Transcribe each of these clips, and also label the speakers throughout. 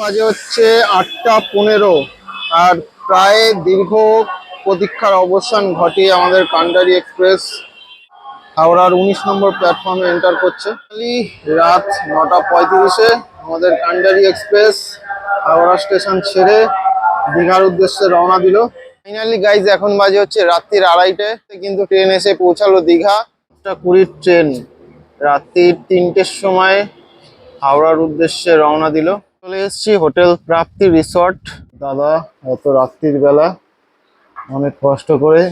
Speaker 1: বাজে হচ্ছে আটটা পনেরো। আর প্রায় দীর্ঘ প্রতীক্ষার অবসান ঘটিয়ে আমাদের কান্ডারি এক্সপ্রেস হাওড়ার উনিশ নম্বর প্ল্যাটফর্মে এন্টার করছে। রাত নটা পঁয়ত্রিশে আমাদের কান্ডারি এক্সপ্রেস হাওড়া স্টেশন ছেড়ে দীঘার উদ্দেশ্যে রওনা দিল। ফাইনালি গাইজ এখন বাজে হচ্ছে রাত্রির আড়াইটে। কিন্তু ট্রেন এসে পৌঁছালো দীঘা। একটা কুড়ির ট্রেন রাত্রির তিনটের সময় হাওড়ার উদ্দেশ্যে রওনা দিল। চলে এসেছি হোটেল প্রাপ্তি রিসর্ট। দাদা এত রাত্রির বেলা অনেক কষ্ট করে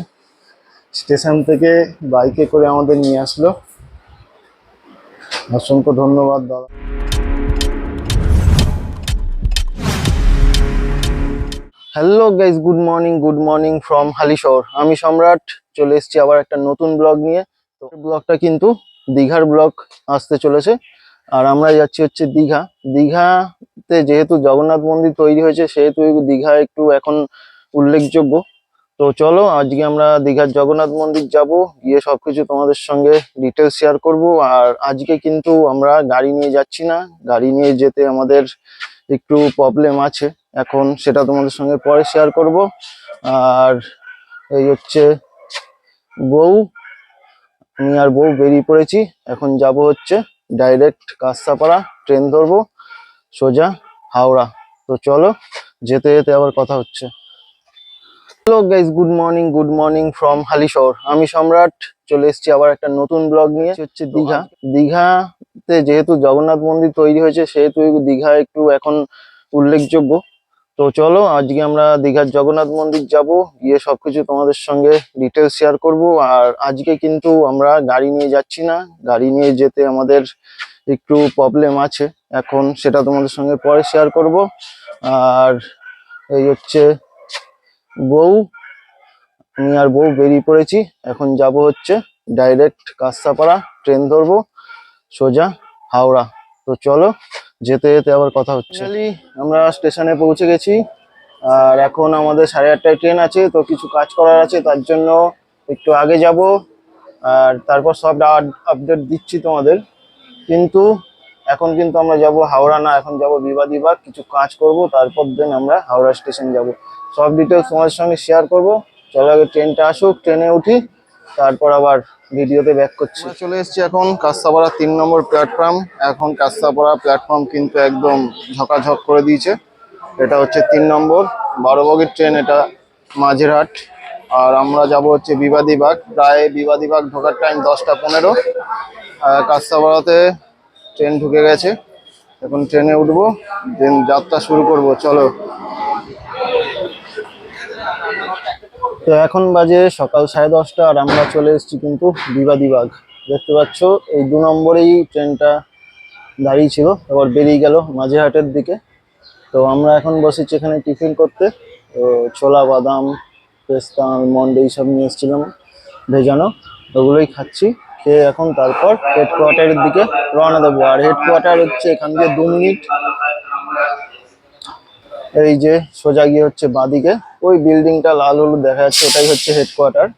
Speaker 1: স্টেশন থেকে বাইকে করে আমাদের নিয়ে আসলো। অসংখ্য ধন্যবাদ দাদা। Hello guys good morning good morning from Halishahar আমি সম্রাট চলে এসেছি আবার একটা নতুন ব্লগ নিয়ে। তো ব্লগটা কিন্তু দীঘার ব্লগ আসতে চলেছে। আর আমরা যাচ্ছি হচ্ছে দীঘা। দীঘাতে যেহেতু জগন্নাথ মন্দির তৈরি হয়েছে, সেহেতু দীঘা একটু এখন উল্লেখযোগ্য। তো চলো, আজকে আমরা দীঘার জগন্নাথ মন্দির যাব, গিয়ে সবকিছু তোমাদের সঙ্গে ডিটেলস শেয়ার করব। আর আজকে কিন্তু আমরা গাড়ি নিয়ে যাচ্ছি না। গাড়ি নিয়ে যেতে আমাদের একটু প্রবলেম আছে। এখন সেটা তোমাদের সঙ্গে পরে শেয়ার করব। আর এই হচ্ছে বউ, আমি আর বউ বেরিয়ে পড়েছি। এখন যাব হচ্ছে ডাইরেক্ট কাস্তাপাড়া ট্রেন ধরবো, সোজা হাওড়া। তো চলো, যেতে যেতে আবার কথা হচ্ছে। Hello guys good morning good morning from Halishahar. আমি সম্রাট, চলে এসছি আবার একটা নতুন ব্লগ নিয়ে। হচ্ছে দীঘা। দীঘাতে যেহেতু জগন্নাথ মন্দির তৈরি হয়েছে, সেহেতু দীঘা একটু এখন উল্লেখযোগ্য। তো চলো, আজকে আমরা দীঘার জগন্নাথ মন্দির যাব, গিয়ে সবকিছু তোমাদের সঙ্গে ডিটেলস শেয়ার করব। আর আজকে কিন্তু আমরা গাড়ি নিয়ে যাচ্ছি না, গাড়ি নিয়ে যেতে আমাদের একটু প্রবলেম আছে। এখন সেটা তোমাদের সঙ্গে পরে শেয়ার করব। আর এই হচ্ছে বউ, আমি আর বউ বেরিয়ে পড়েছি। এখন যাব হচ্ছে ডাইরেক্ট কাস্তাপাড়া ট্রেন ধরবো, সোজা হাওড়া। তো চলো, যেতে যেতে আবার কথা হচ্ছে। আমরা স্টেশনে পৌঁছে গেছি। আর এখন আমাদের সাড়ে আটটায় ট্রেন আছে, তো কিছু কাজ করার আছে, তার জন্য একটু আগে যাব। আর তারপর সব আপডেট দিচ্ছি তোমাদের। কিন্তু এখন কিন্তু আমরা যাব হাওড়া, না, এখন যাব বিবাদীবাগ কিছু কাজ করব, তারপর দেন আমরা হাওড়া স্টেশন যাব। সব ডিটেলস তোমাদের সঙ্গে শেয়ার করব। চলো আগে ট্রেনটা আসুক ট্রেনে উঠি, তারপর আবার ভিডিওতে ব্যাক করছি। চলে এসেছি এখন কাস্তাপাড়া তিন নম্বর প্ল্যাটফর্ম এখন কাস্তাপাড়া প্ল্যাটফর্ম কিন্তু একদম ঝকাঝক করে দিয়েছে। এটা হচ্ছে তিন নম্বর। বারো বগির ট্রেন এটা মাঝেরহাট। আর আমরা যাব হচ্ছে বিবাদী বিবাদীবাগ। প্রায় বিবাদীবাগ ঢোকার টাইম দশটা পনেরো। কাস্তাপাড়াতে ট্রেন ঢুকে গেছে। এখন ট্রেনে উঠবো দেন যাত্রা শুরু করব। চলো। তো এখন বাজে সকাল সাড়ে দশটা আর আমরা চলে এসেছি কিন্তু বিবাদীবাগ দেখতে পাচ্ছ, এই দু নম্বরেই ট্রেনটা দাঁড়িয়ে ছিল, এবার বেরিয়ে গেল মাঝেরহাটের দিকে। তো আমরা এখন বসেছি এখানে টিফিন করতে। তো ছোলা, বাদাম, পেস্তা আলমন্ড এইসব নিয়ে এসেছিলাম ভেজানো, ওগুলোই খাচ্ছি। খেয়ে এখন তারপর হেডকোয়ার্টারের দিকে রওনা দেবো। আর হেডকোয়ার্টার হচ্ছে এখান থেকে দু মিনিট। এই যে সোজা গিয়ে হচ্ছে বাদিকে। ওই বিল্ডিংটা লাল হলুদ দেখা যাচ্ছে, ওটাই হচ্ছে হেডকোয়ার্টার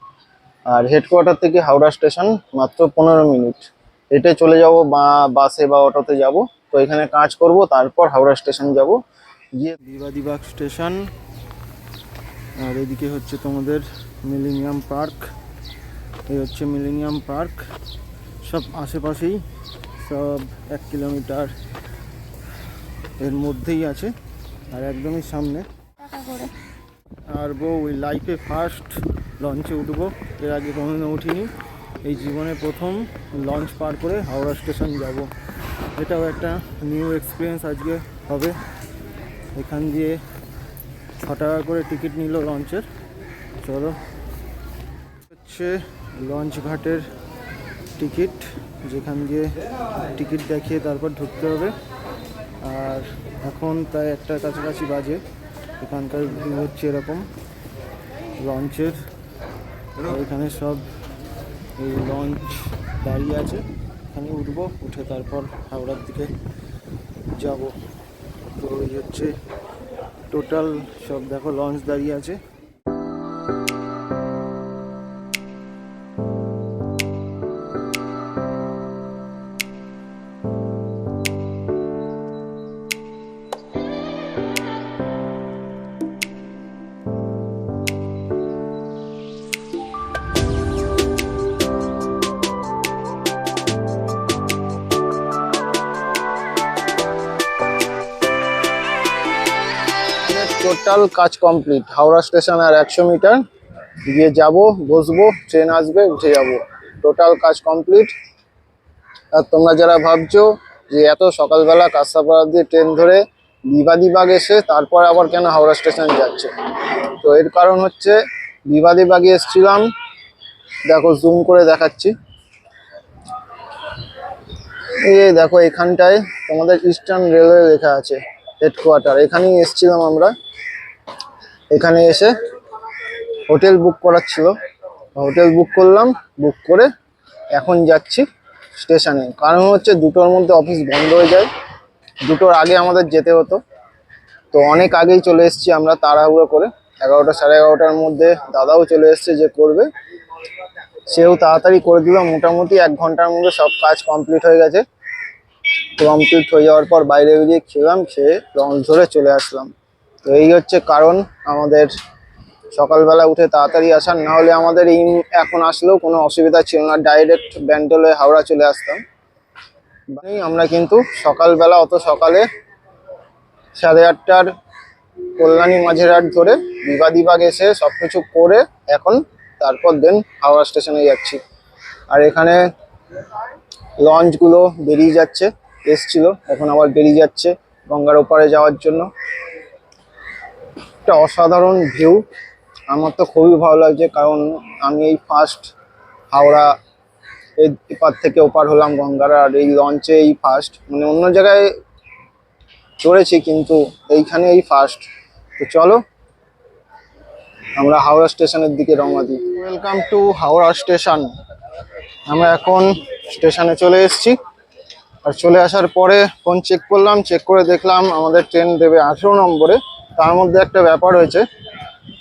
Speaker 1: আর হেডকোয়ার্টার থেকে হাওড়া স্টেশন মাত্র পনেরো মিনিট। হেঁটে চলে যাব বা বাসে বা অটোতে যাব। তো এখানে কাজ করব, তারপর হাওড়া স্টেশন যাব। গিয়ে বিবাদীবাগ স্টেশন আর এদিকে হচ্ছে তোমাদের মিলেনিয়াম পার্ক। এই হচ্ছে মিলেনিয়াম পার্ক। সব আশেপাশেই, সব এক কিলোমিটার এর মধ্যেই আছে, আর একদমই সামনে। আর বউ ওই লাইফে ফার্স্ট লঞ্চে উঠবো। এর আগে কোনোদিনও উঠিনি। এই জীবনে প্রথম লঞ্চ পার করে হাওড়া স্টেশন যাব। এটাও একটা নিউ এক্সপিরিয়েন্স আজকে হবে। এখান দিয়ে ছ টাকা করে টিকিট নিল লঞ্চের চলো। হচ্ছে লঞ্চ ঘাটের টিকিট যেখান দিয়ে টিকিট দেখিয়ে তারপর ঢুকতে হবে। আর এখন প্রায় একটা কাছাকাছি বাজে। এখানকার ভিউ হচ্ছে এরকম, লঞ্চের। এখানে সব এই লঞ্চ দাঁড়িয়ে আছে। এখানে উঠবো, উঠে তারপর হাওড়ার দিকে যাব। তো হচ্ছে টোটাল সব দেখো, লঞ্চ দাঁড়িয়ে আছে। টোটাল কাজ কমপ্লিট। হাওড়া স্টেশন আর একশো মিটার। গিয়ে যাব, বসবো, ট্রেন আসবে, উঠে যাব। টোটাল কাজ কমপ্লিট। আর তোমরা যারা ভাবছ যে এত সকালবেলা কাঁসাপাড়া দিয়ে ট্রেন ধরে বিবাদীবাগ এসে তারপর আবার কেন হাওড়া স্টেশন যাচ্ছে? তো এর কারণ হচ্ছে বিবাদীবাগে এসছিলাম। দেখো জুম করে দেখাচ্ছি। এই দেখো, এখানটায় তোমাদের ইস্টার্ন রেলওয়ে লেখা আছে হেডকোয়ার্টার এখানেই এসছিলাম আমরা। এখানে এসে হোটেল বুক করার ছিল। হোটেল বুক করলাম, বুক করে এখন যাচ্ছি স্টেশনে। কারণ হচ্ছে দুটোর মধ্যে অফিস বন্ধ হয়ে যায়। দুটোর আগে আমাদের যেতে হতো। তো অনেক আগেই চলে এসেছি আমরা তাড়াহুড়ো করে। এগারোটা সাড়ে এগারোটার মধ্যে দাদাও চলে এসছে যে করবে। সেও তাড়াতাড়ি করে দিল। মোটামুটি এক ঘণ্টার মধ্যে সব কাজ কমপ্লিট হয়ে গেছে। কমপ্লিট হয়ে যাওয়ার পর বাইরে বেরিয়ে খেলাম, খেয়ে লঞ্চ ধরে চলে আসলাম। তো এই হচ্ছে কারণ আমাদের সকালবেলা উঠে তাড়াতাড়ি আসার, না হলে আমাদের এই এখন আসলেও কোনো অসুবিধা ছিল না। ডাইরেক্ট ব্যান্ডেল হয়ে হাওড়া চলে আসতাম। আমরা কিন্তু সকালবেলা, অত সকালে সাড়ে আটটার কল্যাণী মাঝের হাট ধরে বিবাদীবাগ এসে সব কিছু করে এখন তারপর দেন হাওড়া স্টেশনে যাচ্ছি। আর এখানে লঞ্চগুলো বেরিয়ে যাচ্ছে, এসছিল, এখন আবার বেরিয়ে যাচ্ছে গঙ্গার ওপারে যাওয়ার জন্য। একটা অসাধারণ ভিউ আমার তো খুবই ভালো লাগছে কারণ আমি এই ফার্স্ট হাওড়া এপার থেকে ওপার হলাম গঙ্গার, আর এই লঞ্চে এই ফার্স্ট মানে অন্য জায়গায় চড়েছি কিন্তু এইখানে এই ফার্স্ট তো চলো, আমরা হাওড়া স্টেশনের দিকে রওনা দিই। Welcome to Howrah station. আমরা এখন স্টেশনে চলে এসেছি। আর চলে আসার পরে ফোন চেক করলাম চেক করে দেখলাম আমাদের ট্রেন দেবে আঠেরো নম্বরে। তার মধ্যে একটা ব্যাপার হয়েছে।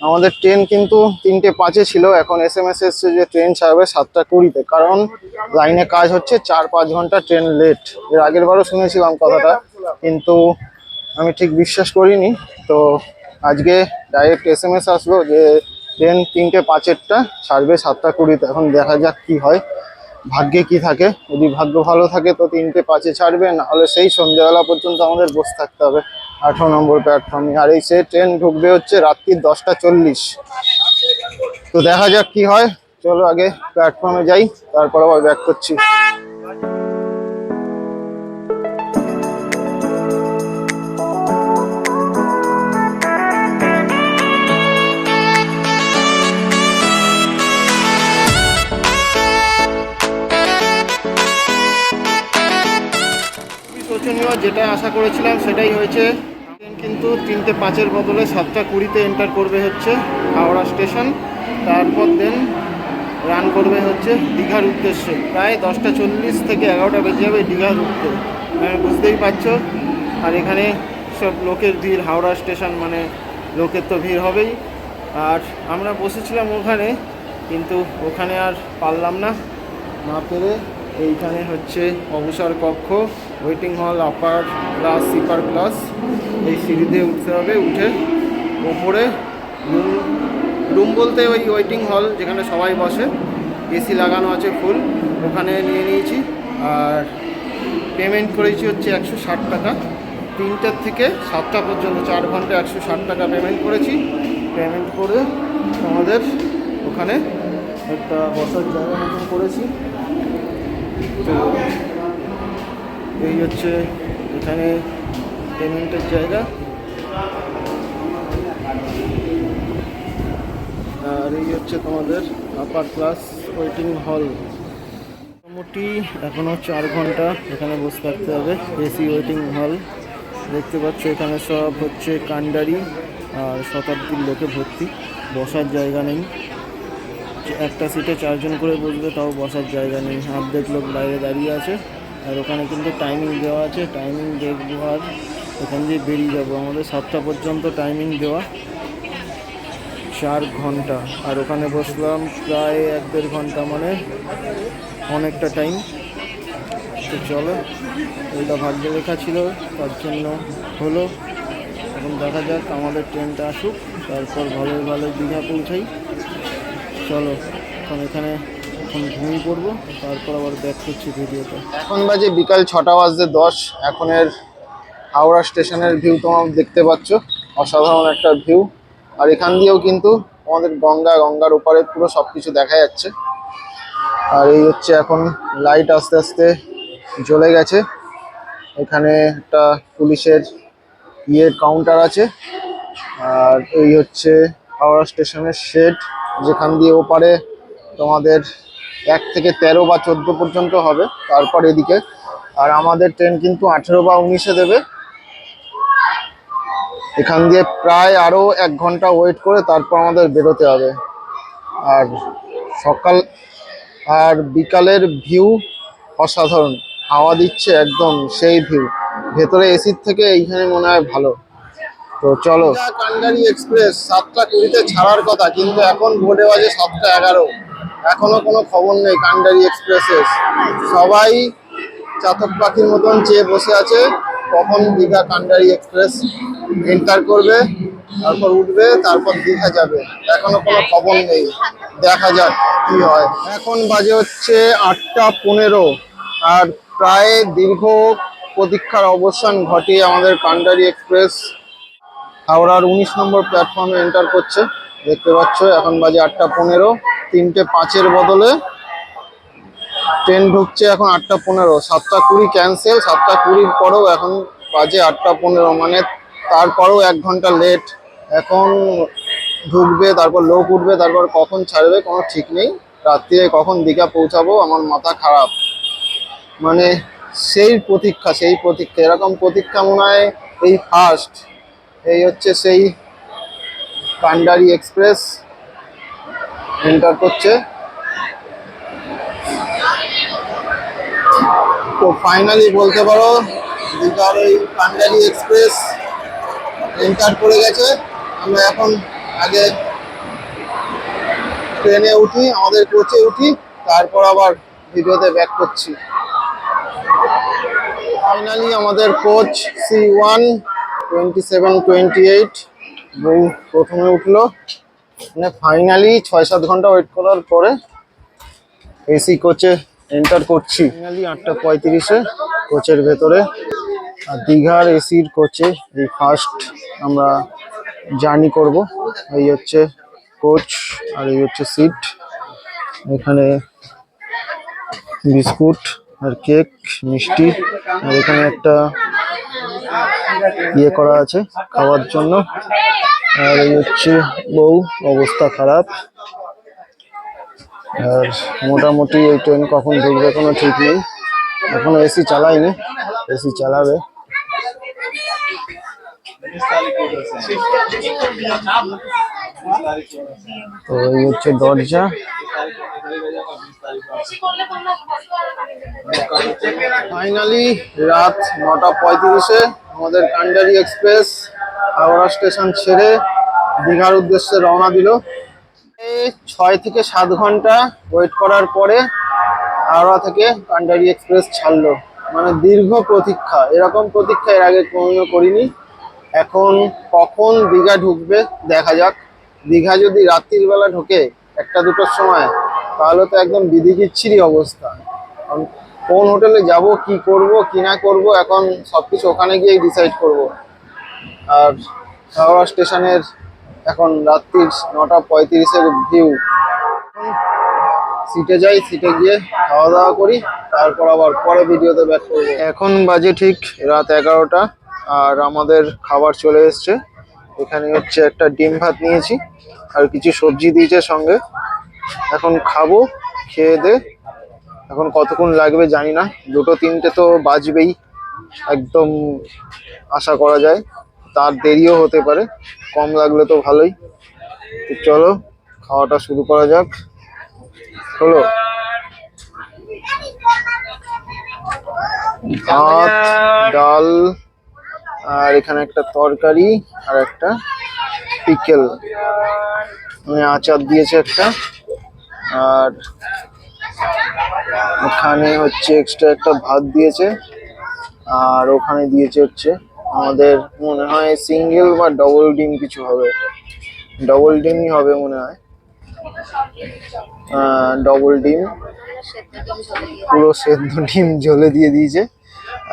Speaker 1: আমাদের ট্রেন কিন্তু তিনটে পাঁচে ছিল, এখন এস এম এস এসছে যে ট্রেন ছাড়বে সাতটা কুড়িতে। কারণ লাইনে কাজ হচ্ছে চার পাঁচ ঘণ্টা ট্রেন লেট এর আগের বারও শুনেছিলাম কথাটা, কিন্তু আমি ঠিক বিশ্বাস করিনি। তো আজকে ডাইরেক্ট এস এম এস আসলো যে ট্রেন তিনটে পাঁচেরটা ছাড়বে সাতটা কুড়িতে। এখন দেখা যাক কি হয়। ভাগ্যে কি থাকে। যদি ভাগ্য ভালো থাকে তো তিনটে পাঁচে ছাড়বে, নাহলে সেই সন্ধ্যেবেলা পর্যন্ত আমাদের বসে থাকতে হবে। আঠারো নম্বর প্ল্যাটফর্মে আর এই সে ট্রেন ঢুকবে হচ্ছে রাত্রির দশটা চল্লিশ। তো দেখা যাক কি হয়। চলো আগে প্ল্যাটফর্মে যাই, তারপর আবার ব্যাক করছি। যেটা আশা করেছিলাম, সেটাই হয়েছে। ট্রেন কিন্তু তিনটে পাঁচের বদলে সাতটা কুড়িতে এন্টার করবে হচ্ছে হাওড়া স্টেশন। তারপর দেন রান করবে হচ্ছে দীঘার উদ্দেশ্যে। প্রায় দশটা চল্লিশ থেকে এগারোটা বেজে যাবে দীঘার উঠতে মানে বুঝতেই পারছ? আর এখানে সব লোকের ভিড়, হাওড়া স্টেশন মানে লোকের তো ভিড় হবেই। আর আমরা বসেছিলাম ওখানে, কিন্তু ওখানে আর পারলাম না। না পেরে এইখানে হচ্ছে অবসর কক্ষ। ওয়েটিং হল আপার ক্লাস সিপার ক্লাস এই সিঁড়িতে উঠতে হবে, উঠে ওপরে রুম রুম বলতে ওই ওয়েটিং হল যেখানে সবাই বসে এসি লাগানো আছে ফুল ওখানে নিয়ে নিয়েছি, আর পেমেন্ট করেছি হচ্ছে একশো ষাট টাকা। তিনটার থেকে সাতটা পর্যন্ত, চার ঘণ্টা একশো ষাট টাকা পেমেন্ট করেছি। পেমেন্ট করে আমাদের ওখানে একটা বসার জায়গা মতন করেছি। তো এই হচ্ছে এখানে পেমেন্টের জায়গা। আর এই হচ্ছে তোমাদের আপার ক্লাস ওয়েটিং হল মোটামুটি এখনও চার ঘণ্টা এখানে বসে থাকতে হবে এসি ওয়েটিং হল দেখতে পাচ্ছ এখানে সব হচ্ছে কান্ডারি আর শতাব্দীর লোকে ভর্তি, বসার জায়গা নেই। একটা সিটে চারজন করে বসবে, তাও বসার জায়গা নেই। অর্ধেক লোক বাইরে দাঁড়িয়ে আছে। আর ওখানে কিন্তু টাইমিং দেওয়া আছে টাইমিং দেখব আর ওখান দিয়ে বেরিয়ে যাব। আমাদের সাতটা পর্যন্ত টাইমিং দেওয়া। চার ঘণ্টা। আর ওখানে বসলাম প্রায় এক দেড় ঘণ্টা মানে অনেকটা টাইম তো চলো, ওইটা ভাগ্য লেখা ছিল, তার জন্য হলো। এখন দেখা যাক আমাদের ট্রেনটা আসুক, তারপর ভালো ভালো দীঘা পৌঁছাই। চলো, এখন এখানে এখন ঘুমিয়ে পড়ব, তারপর আবার ব্যাক করছি ভিডিওটা এখন বাজে বিকাল ছটা বাজতে দশ এখনের হাওড়া স্টেশনের ভিউ তোমার দেখতে পাচ্ছ, অসাধারণ একটা ভিউ আর এখান দিয়েও কিন্তু আমাদের গঙ্গা, গঙ্গার ওপারে পুরো সবকিছু দেখা যাচ্ছে। আর এই হচ্ছে এখন লাইট আস্তে আস্তে জ্বলে গেছে। এখানে একটা পুলিশের ইয়ে কাউন্টার আছে। আর এই হচ্ছে হাওড়া স্টেশনের শেড যেখান দিয়ে ওপারে তোমাদের এক থেকে তেরো বা চোদ্দ পর্যন্ত হবে। তারপর এদিকে, আর আমাদের ট্রেন কিন্তু আঠেরো বা উনিশে দেবে। এখান দিয়ে প্রায় আরও এক ঘণ্টা ওয়েট করে তারপর আমাদের বেরোতে হবে। আর সকাল, আর বিকালের ভিউ অসাধারণ। হাওয়া দিচ্ছে একদম সেই ভিউ ভেতরে এসির থেকে এইখানে মনে হয় ভালো। তো চলো। কান্ডারি এক্সপ্রেস, সাতটা কুড়িতে ছাড়ার কথা, কিন্তু এখন বোর্ডে বাজে সাতটা এগারো। এখনও কোনো খবর নেই, কান্ডারি এক্সপ্রেসের সবাই চাতক পাখির মতন চেয়ে বসে আছে, কখন দীঘা কান্ডারি এক্সপ্রেস এন্টার করবে, তারপর উঠবে, তারপর দীঘা যাবে। এখনও কোনো খবর নেই, দেখা যাক কি হয়। এখন বাজে হচ্ছে আটটা পনেরো, আর প্রায় দীর্ঘ প্রতীক্ষার অবসান ঘটিয়ে আমাদের কান্ডারি এক্সপ্রেস হাওড়ার উনিশ নম্বর প্ল্যাটফর্মে এন্টার করছে। দেখতে পাচ্ছ, এখন বাজে আটটা পনেরো। তিনটে পাঁচের বদলে ট্রেন ঢুকছে এখন আটটা পনেরো। সাতটা কুড়ি ক্যান্সেল সাতটা কুড়ির পরেও এখন বাজে আটটা পনেরো। মানে তারপরেও এক ঘণ্টা লেট এখন ঢুকবে, তারপর লোক উঠবে, তারপর কখন ছাড়বে কোনো ঠিক নেই। রাত্রিরে কখন দীঘা পৌঁছাবো, আমার মাথা খারাপ। মানে সেই প্রতীক্ষা সেই প্রতীক্ষা। এরকম প্রতীক্ষা মনে হয় এই ফার্স্ট এই হচ্ছে সেই কান্ডারি এক্সপ্রেস এন্টার করছে। তো ফাইনালি বলতে পারো দীঘার ওই কান্ডারি এক্সপ্রেস এন্টার করে গেছে। আমরা এখন আগে ট্রেনে উঠি, আমাদের কোচে উঠি, তারপর আবার ভিডিওতে ব্যাক করছি। ফাইনালি আমাদের coach C one twenty seven twenty eight প্রথমে উঠল মানে ফাইনালি ছয় সাত ঘণ্টা ওয়েট করার পরে এসি কোচে এন্টার করছি। ফাইনালি আটটা পঁয়ত্রিশে কোচের ভেতরে। আর দীঘার এসির কোচে এই ফার্স্ট আমরা জার্নি করব। এই হচ্ছে কোচ আর এই হচ্ছে সিট এখানে বিস্কুট আর কেক মিষ্টি আর এখানে একটা ইয়ে করা আছে খাওয়ার জন্য। আর এই হচ্ছে বউ, অবস্থা খারাপ। আর মোটামুটি এই ট্রেন কখন ঢুকবে কোনো ঠিক নেই। এখনও এসি চালায়নি এসি চালাবে। তো এই হচ্ছে দরজা। ফাইনালি রাত নটা পঁয়ত্রিশে, আমাদের কান্ডারি এক্সপ্রেস। হাওড়া স্টেশন ছেড়ে দীঘার উদ্দেশ্যে রওনা দিল। এই ছয় থেকে সাত ঘণ্টা ওয়েট করার পরে হাওড়া থেকে কান্ডারি এক্সপ্রেস ছাড়লো। মানে দীর্ঘ প্রতীক্ষা। এরকম প্রতীক্ষা এর আগে কোনোদিনও করিনি। এখন কখন দীঘা ঢুকবে দেখা যাক। দীঘা যদি রাত্রির বেলা ঢোকে একটা দুটোর সময়, তাহলে তো একদম বিধিকিচ্ছিরই অবস্থা। কোন হোটেলে যাব, কি করব, কি না করব, এখন সবকিছু ওখানে গিয়েই ডিসাইড করব। আর হাওড়া স্টেশনের এখন রাত্রির নটা পঁয়ত্রিশের ভিউ সিটে যাই সিটে গিয়ে খাওয়া দাওয়া করি, তারপর আবার পরে ভিডিওতে ব্যাক করব এখন বাজে ঠিক রাত এগারোটা, আর আমাদের খাবার চলে এসছে। এখানে হচ্ছে একটা ডিম ভাত নিয়েছি, আর কিছু সবজি দিয়েছে সঙ্গে। এখন খাব, খেয়ে দে। এখন কতক্ষণ লাগবে জানি না, দুটো তিনটে তো বাজবেই, একদম আশা করা যায়। তার দেরিও হতে পারে, কম লাগলে তো ভালোই। চলো, খাওয়াটা শুরু করা যাক। হলো। ভাত, ডাল, আর এখানে একটা তরকারি আর একটা পিকেল। মানে আচার দিয়েছে একটা। আর এখানে হচ্ছে এক্সট্রা একটা ভাত দিয়েছে। আর ওখানে দিয়েছে হচ্ছে আমাদের মনে হয় সিঙ্গেল বা ডবল ডিম কিছু হবে। ডবল ডিমই হবে মনে হয়। ডবল ডিম পুরো সেদ্ধ ডিম জ্বলে দিয়ে দিয়েছে।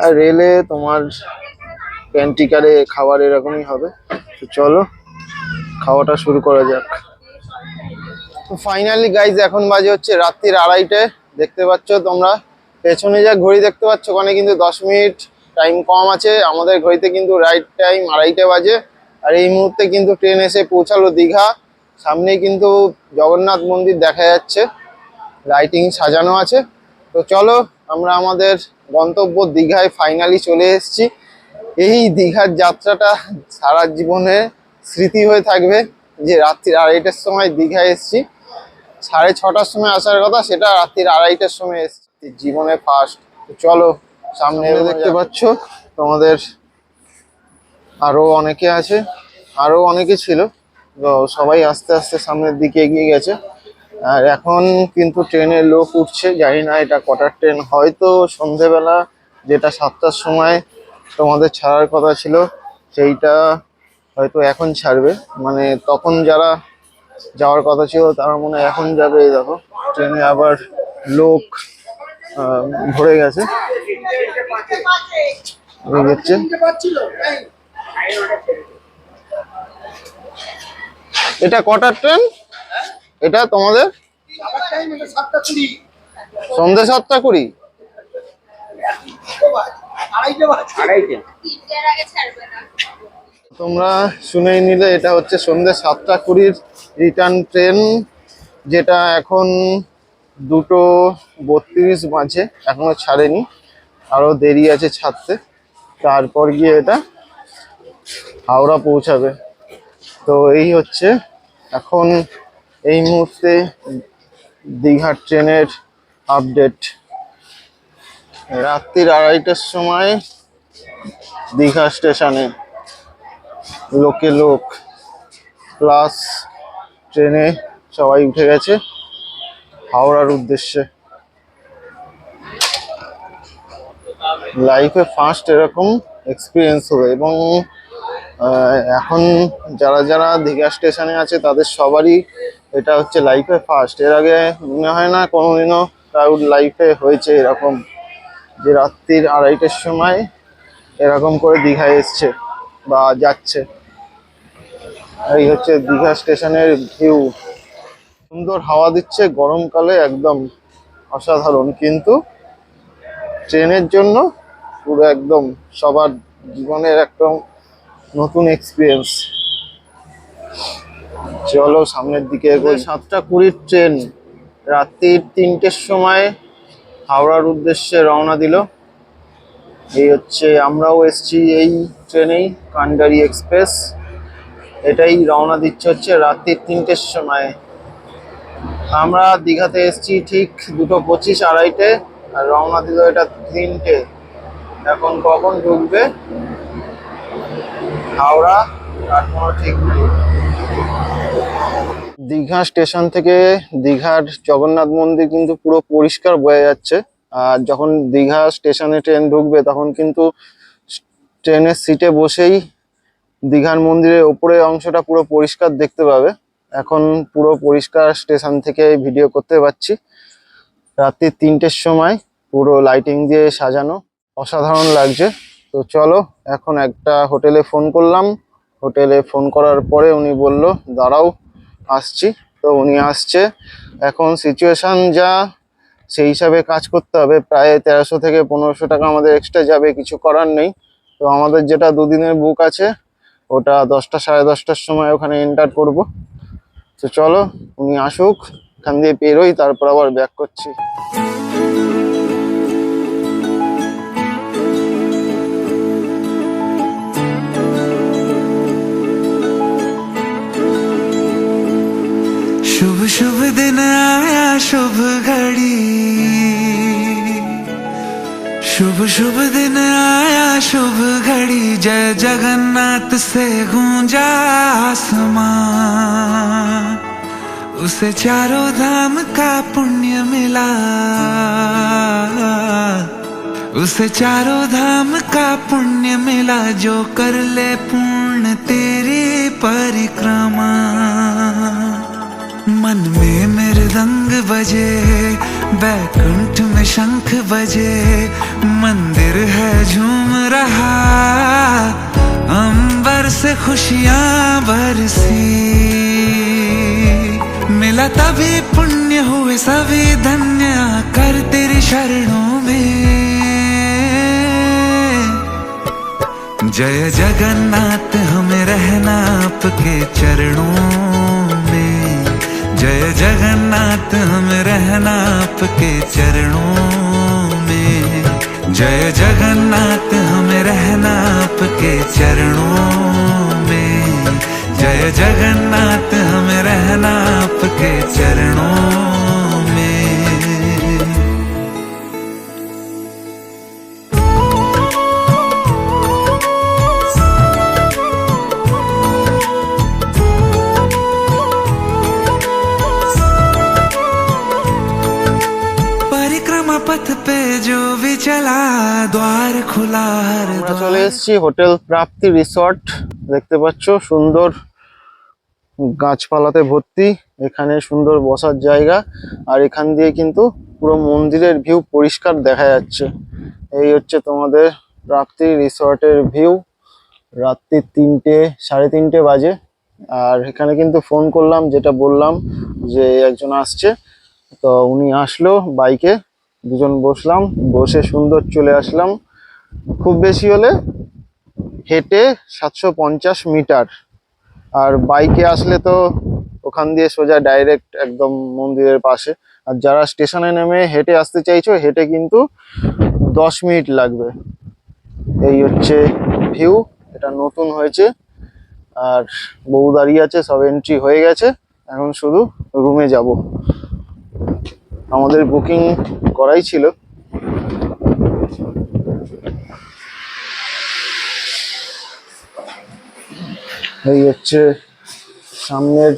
Speaker 1: আর রেলে তোমার প্যান্টিকারে খাবার এরকমই হবে। তো চলো, খাওয়াটা শুরু করা যাক। তো ফাইনালি গাইজ এখন বাজে হচ্ছে রাত্রির আড়াইটে। দেখতে পাচ্ছ তোমরা। পেছনে যা ঘড়ি দেখতে পাচ্ছ, ওখানে কিন্তু দশ মিনিট টাইম কম আছে, আমাদের ঘড়িতে কিন্তু রাইট টাইম আড়াইটে বাজে, আর এই মুহূর্তে কিন্তু ট্রেন এসে পৌঁছালো দীঘা। সামনেই কিন্তু জগন্নাথ মন্দির দেখা যাচ্ছে লাইটিং সাজানো আছে। তো চলো, আমরা আমাদের গন্তব্য দীঘায় ফাইনালি চলে এসেছি। এই দীঘার যাত্রাটা সারা জীবনে স্মৃতি হয়ে থাকবে, যে রাত্রির আড়াইটার সময় দীঘায় এসেছি। সাড়ে ছটার সময় আসার কথা, সেটা রাত্রির আড়াইটার সময় এসেছি। জীবনে ফার্স্ট চলো সামনে দেখতে পাচ্ছ তোমাদের আরও অনেকে আছে আরও অনেকে ছিল। তো সবাই আস্তে আস্তে সামনের দিকে এগিয়ে গেছে। আর এখন কিন্তু ট্রেনের লোক উঠছে জানি না এটা কটার ট্রেন হয়তো সন্ধেবেলা যেটা সাতটার সময় তোমাদের ছাড়ার কথা ছিল সেইটা হয়তো এখন ছাড়বে। মানে তখন যারা যাওয়ার কথা ছিল তারা মনে হয় এখন যাবে দেখো। ট্রেনে আবার লোক ভরে গেছে। এটা কটার ট্রেন এটা তোমাদের? সন্ধ্যে সাতটা কুড়ি। তোমরা শুনেই নিলে, এটা হচ্ছে সন্ধ্যে সাতটা কুড়ির রিটার্ন ট্রেন যেটা এখন দুটো বত্রিশ বাজে, এখনও ছাড়েনি। আরও দেরি আছে ছাড়তে। তারপর গিয়ে এটা হাওড়া পৌঁছাবে। তো এই হচ্ছে এখন এই মুহূর্তে দীঘার ট্রেনের আপডেট রাত্রির আড়াইটার সময় দীঘা স্টেশনে লোকে লোক প্লাস ট্রেনে সবাই উঠে গেছে। হাওড়ার উদ্দেশ্যে। লাইফে ফার্স্ট এরকম এক্সপিরিয়েন্স হবে এবং এখন যারা যারা দীঘা স্টেশনে আছে তাদের সবারই এটা হচ্ছে লাইফে ফার্স্ট এর আগে মনে হয় না কোনোদিনও কারোর লাইফে হয়েছে এরকম যে রাত্রির আড়াইটের সময় এরকম করে দীঘায় এসছে বা যাচ্ছে। এই হচ্ছে দীঘা স্টেশনের ভিউ সুন্দর হাওয়া দিচ্ছে, গরমকালে একদম অসাধারণ। কিন্তু ট্রেনের জন্য পুরো একদম সবার জীবনের একদম নতুন এক্সপিরিয়েন্স চলো সামনের দিকে সাতটা কুড়ির ট্রেন, রাত্রির তিনটের সময় হাওড়ার উদ্দেশ্যে রওনা দিল। এই হচ্ছে, আমরাও এসছি এই ট্রেনেই, কান্ডারি এক্সপ্রেস। এটাই রওনা দিচ্ছে হচ্ছে রাত্রির তিনটের সময়। আমরা দীঘাতে এসছি ঠিক দুটো পঁচিশ আড়াইটে, আর রওনা দিল এটা তিনটে। এখন কখন ঢুকবে? হাওড়া তার ঠিক দীঘা স্টেশন থেকে দীঘার জগন্নাথ মন্দির কিন্তু পুরো পরিষ্কার বয়ে যাচ্ছে। আর যখন দীঘা স্টেশনে ট্রেন ঢুকবে, তখন কিন্তু ট্রেনের সিটে বসেই দীঘার মন্দিরের ওপরে অংশটা পুরো পরিষ্কার দেখতে পাবে। এখন পুরো পরিষ্কার স্টেশন থেকে ভিডিও করতে পারছি। রাত্রি তিনটের সময় পুরো লাইটিং দিয়ে সাজানো, অসাধারণ লাগছে। তো চলো, এখন একটা হোটেলে ফোন করলাম। হোটেলে ফোন করার পরে উনি বলল, দাঁড়াও, আসছি। তো উনি আসছে। এখন সিচুয়েশান যা, সেই হিসাবে কাজ করতে হবে। প্রায় তেরোশো থেকে পনেরোশো টাকা আমাদের এক্সট্রা যাবে, কিছু করার নেই। তো আমাদের যেটা দুদিনের বুক আছে, ওটা দশটা সাড়ে দশটার সময় ওখানে এন্টার করব। তো চলো উনি আসুক এখান দিয়ে বেরোই তারপর আবার ব্যাক করছি
Speaker 2: शुभ शुभ दिन आया शुभ घड़ी शुभ शुभ दिन आया, शुभ घड़ी। जय जगन्नाथ से गूंजा आसमां उसे चारों धाम का पुण्य मिला। उसे चारों धाम का पुण्य मिला, जो कर ले पूर्ण तेरी परिक्रमा। मन में मृदंग बजे बैकुंठ में शंख बजे, मंदिर है झूम रहा। अंबर से खुशियाँ बरसी। मिला तभी पुण्य हुए सभी धन्य कर तेरी शरणों में। जय जगन्नाथ, हमें रहना आपके चरणों। जय जगन्नाथ, हम रहना आपके चरणों में। जय जगन्नाथ, हम रहना आपके चरणों में। जय जगन्नाथ, हम रहना आपके चरणों
Speaker 1: আমরা চলে এসেছি হোটেল প্রাপ্তি রিসর্ট। দেখতে পাচ্ছ সুন্দর গাছপালাতে ভর্তি। এখানে সুন্দর বসার জায়গা। আর এখান দিয়ে কিন্তু পুরো মন্দিরের ভিউ পরিষ্কার দেখা যাচ্ছে। এই হচ্ছে তোমাদের প্রাপ্তি রিসর্টের ভিউ। রাত্রি তিনটে সাড়ে তিনটে বাজে। আর এখানে কিন্তু ফোন করলাম যেটা বললাম যে একজন আসছে। তো উনি আসলো বাইকে। দুজন বসলাম, বসে সুন্দর চলে আসলাম। খুব বেশি হলে হেঁটে সাতশো পঞ্চাশ মিটার। আর বাইকে আসলে তো ওখান দিয়ে সোজা ডাইরেক্ট একদম মন্দিরের পাশে। আর যারা স্টেশনে নেমে হেঁটে আসতে চাইছো, হেঁটে কিন্তু দশ মিনিট লাগবে। এই হচ্ছে ভিউ এটা নতুন হয়েছে। আর বউ দাঁড়িয়ে আছে, সব এন্ট্রি হয়ে গেছে। এখন শুধু রুমে যাব। আমাদের বুকিং করাই ছিল। এই হচ্ছে সামনের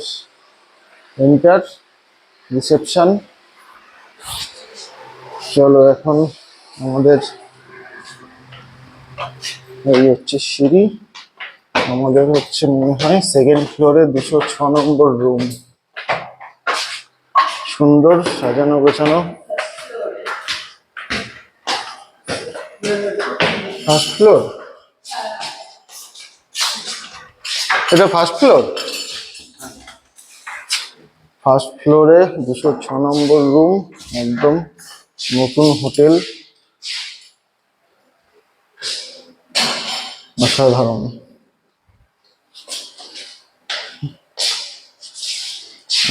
Speaker 1: এন্টার, রিসেপশন। চলো এখন আমাদের এই হচ্ছে সিঁড়ি। আমাদের হচ্ছে মনে হয় সেকেন্ড ফ্লোরে দুশো ছ নম্বর রুম সুন্দর সাজানো গোছানো। ফার্স্ট ফ্লোর এটা ফার্স্ট ফ্লোর ফার্স্ট ফ্লোরে দুশো ছ নম্বর রুম একদম নতুন হোটেল। অসাধারণ।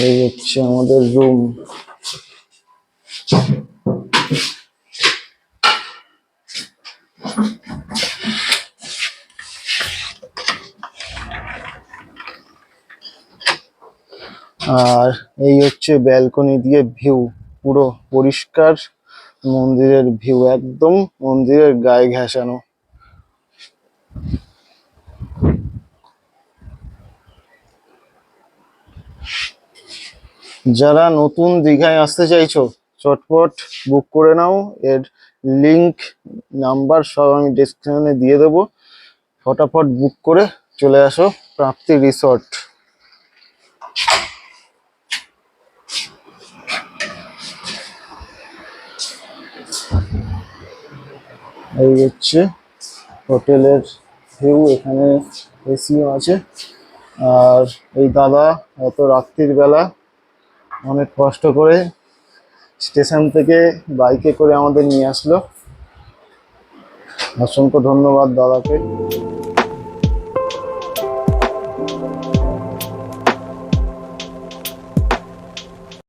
Speaker 1: এই হচ্ছে আমাদের রুম আর এই হচ্ছে ব্যালকনি দিয়ে ভিউ পুরো পরিষ্কার, মন্দিরের ভিউ একদম মন্দিরের গায়ে ঘেঁষানো। যারা নতুন দীঘায় আসতে চাইছো, চটপট বুক করে নাও। এর লিংক নাম্বার সব আমি ডেসক্রিপশনে দিয়ে দেবো। ফটাফট বুক করে চলে আসো প্রাপ্তি রিসর্ট এই হচ্ছে হোটেলের ভিউ এখানে এসিও আছে। আর এই দাদা, এত রাত্রির বেলা অনেক কষ্ট করে স্টেশন থেকে বাইকে করে আমাদের নিয়ে আসলো। অসংখ্য ধন্যবাদ দাদাকে।